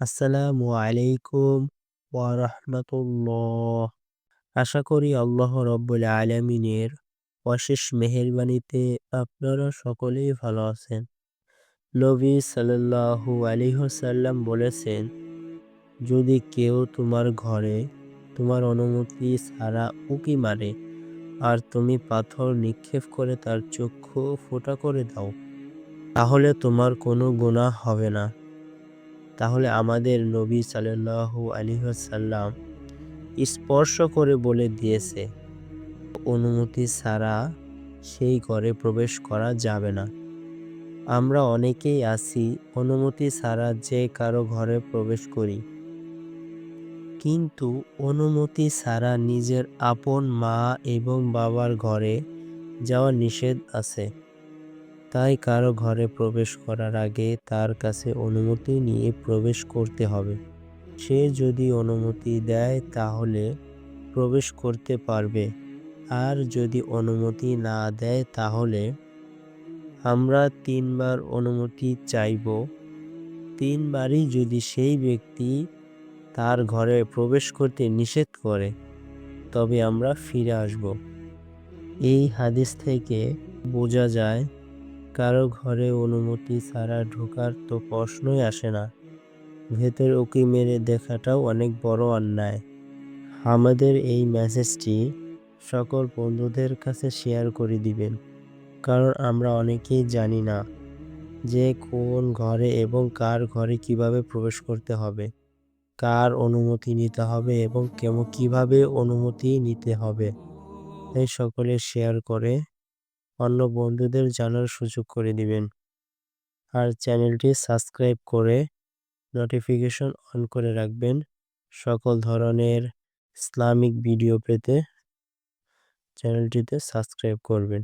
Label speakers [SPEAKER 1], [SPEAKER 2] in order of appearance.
[SPEAKER 1] আসসালামু আলাইকুম ওয়া রাহমাতুল্লাহ। আশা করি আল্লাহ রব্বুল আলামিনের অশেষ মেহেরবানিতে আপনারা সকলেই ভালো আছেন। নবী সাল্লাল্লাহু আলাইহি ওয়াসাল্লাম বলেছেন, যদি কেউ তোমার ঘরে তোমার অনুমতি ছাড়া উঁকি মারে আর তুমি পাথর নিক্ষেপ করে তার চক্ষু ফোঁটা করে দাও, তাহলে তোমার কোনো গুনাহ হবে না। তাহলে আমাদের নবী সাল্লাল্লাহু আলাইহি ওয়াসাল্লাম স্পর্শ করে বলে দিয়েছে, অনুমতি ছাড়া সেই ঘরে প্রবেশ করা যাবে না। আমরা অনেকেই আছি অনুমতি ছাড়া যে কারও ঘরে প্রবেশ করি। কিন্তু অনুমতি ছাড়া নিজের আপন মা এবং বাবার ঘরে যাওয়া নিষেধ আছে। তাই কারও ঘরে প্রবেশ করার আগে তার কাছে অনুমতি নিয়ে প্রবেশ করতে হবে। সে যদি অনুমতি দেয় তাহলে প্রবেশ করতে পারবে। আর যদি অনুমতি না দেয় তাহলে আমরা তিনবার অনুমতি চাইব। তিনবারই যদি সেই ব্যক্তি তার ঘরে প্রবেশ করতে নিষেধ করে, তবে আমরা ফিরে আসব। এই হাদিস থেকে বোঝা যায় কারও ঘরে অনুমতি ছাড়া ঢোকার তো প্রশ্নই আসে না। ভেতরে উকি মেরে দেখাটাও অনেক বড় অন্যায়। আমাদের এই মেসেজটি সকল বন্ধুদের কাছে শেয়ার করে দিবেন, কারণ আমরা অনেকেই জানি না যে কোন ঘরে এবং কার ঘরে কীভাবে প্রবেশ করতে হবে, কার অনুমতি নিতে হবে এবং কেমন কীভাবে অনুমতি নিতে হবে। তাই সকলে শেয়ার করে অন্য বন্ধুদের জানার সুযোগ করে দিবেন। আর চ্যানেলটি সাবস্ক্রাইব করে নোটিফিকেশন অন করে রাখবেন। সকল ধরনের ইসলামিক ভিডিও পেতে চ্যানেলটিতে সাবস্ক্রাইব করবেন।